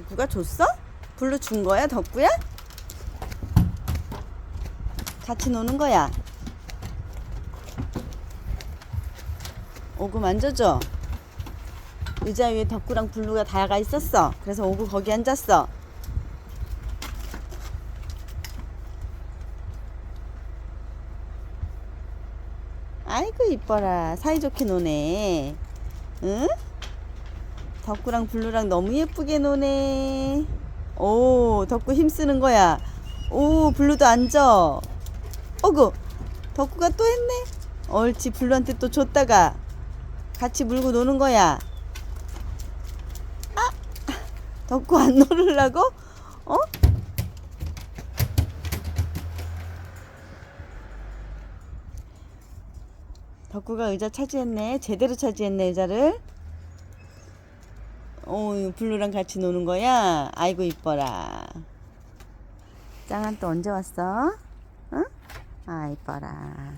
덕구가 줬어? 불로 준 거야, 덕구야? 같이 노는 거야. 오구 만져줘. 의자 위에 덕구랑 블루가 다가 있었어. 그래서 오구 거기 앉았어. 아이고 이뻐라. 사이좋게 노네. 응? 덕구랑 블루랑 너무 예쁘게 노네. 오, 덕구 힘쓰는 거야. 오, 블루도 앉아. 어구, 덕구가 또 했네. 옳지, 블루한테 또 줬다가 같이 물고 노는 거야. 아, 덕구 안 놀으려고? 어? 덕구가 의자 차지했네. 제대로 차지했네, 의자를. 어, 블루랑 같이 노는 거야? 아이고, 이뻐라. 짱한 또 언제 왔어? 응? 아, 이뻐라.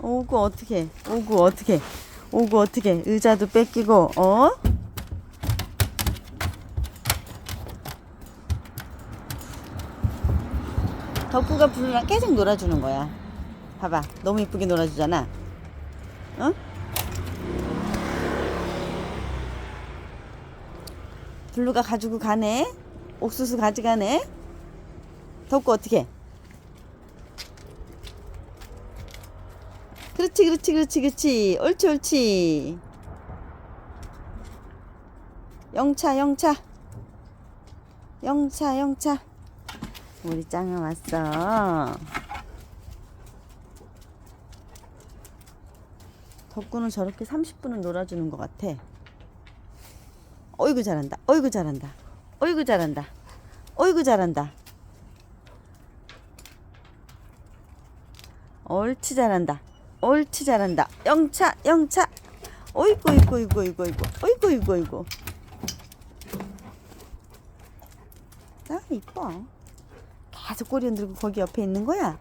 오구, 어떻게? 오구, 어떻게? 오구, 어떻게? 의자도 뺏기고, 어? 덕구가 블루랑 계속 놀아주는 거야. 봐봐. 너무 이쁘게 놀아주잖아. 어? 블루가 가지고 가네. 옥수수 가져가네. 덕구 어떻게? 그렇지, 그렇지, 그렇지, 그렇지. 옳지, 옳지. 영차, 영차. 영차, 영차. 우리 짱아 왔어. 덕구는 저렇게 30분은 놀아주는 것 같아. 어이구 잘한다. 어이구 잘한다. 어이구 잘한다. 어이구 잘한다. 옳지 잘한다. 옳지 잘한다. 영차 영차. 어이구 이구 이구 이구 이구. 어이구 이구 이구. 아 이뻐. 계속 꼬리 흔들고 거기 옆에 있는 거야.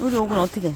우리 오군 어떻게?